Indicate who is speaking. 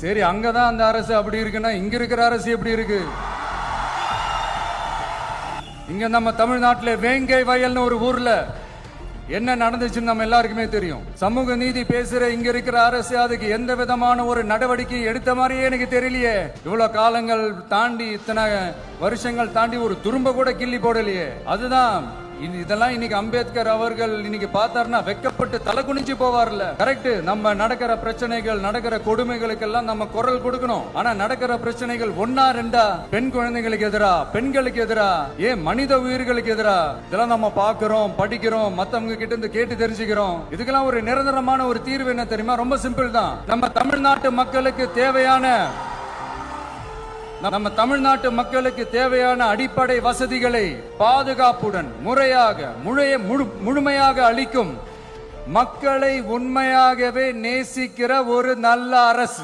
Speaker 1: சரி அங்கதான் அந்த அரசு அப்படி இருக்குன்னா இங்க இருக்கிற அரசு எப்படி இருக்கு? இங்க நம்ம தமிழ்நாட்டில் வேங்கை வயல்னு ஒரு ஊர்ல என்ன நடந்துச்சுன்னு நம்ம எல்லாருக்குமே தெரியும். சமூக நீதி பேசுற இங்க இருக்கிற அரசு அதுக்கு எந்த விதமான ஒரு நடவடிக்கை எடுத்த மாதிரியே எனக்கு தெரியலையே. இவ்வளவு காலங்கள் தாண்டி இத்தனை வருஷங்கள் தாண்டி ஒரு துரும்ப கூட கிள்ளி போடலையே. அதுதான் இது- இதெல்லாம் இன்னைக்கு அம்பேத்கர் அவர்கள் இன்னைக்கு பார்த்தாருன்னா வெக்கப்பட்டு தலை குனிஞ்சு போவார்ல. கரெக்ட் நம்ம நடக்கிற பிரச்சனைகள் நடக்கிற கொடுமைகளுக்கெல்லாம் நம்ம குரல் கொடுக்கணும். ஆனா நடக்கிற பிரச்சனைகள் ஒன்னா ரெண்டா? பெண் குழந்தைகளுக்கு எதிரா? பெண்களுக்கு எதிரா? ஏன் மனித உயிர்களுக்கு எதிரா? இதெல்லாம் நம்ம பாக்குறோம் படிக்கிறோம் மத்தவங்க கிட்ட இருந்து கேட்டு தெரிஞ்சுக்கிறோம். இதுக்கெல்லாம் ஒரு நிரந்தரமான ஒரு தீர்வு என்ன தெரியுமா? ரொம்ப சிம்பிள் தான். நம்ம தமிழ்நாட்டு மக்களுக்கு தேவையான நம்ம தமிழ்நாட்டு மக்களுக்கு தேவையான அடிப்படை வசதிகளை பாதுகாப்புடன் முறையாக முழைய முழு- முழுமையாக அளிக்கும் மக்களை உண்மையாகவே நேசிக்கிற ஒரு நல்ல அரசு.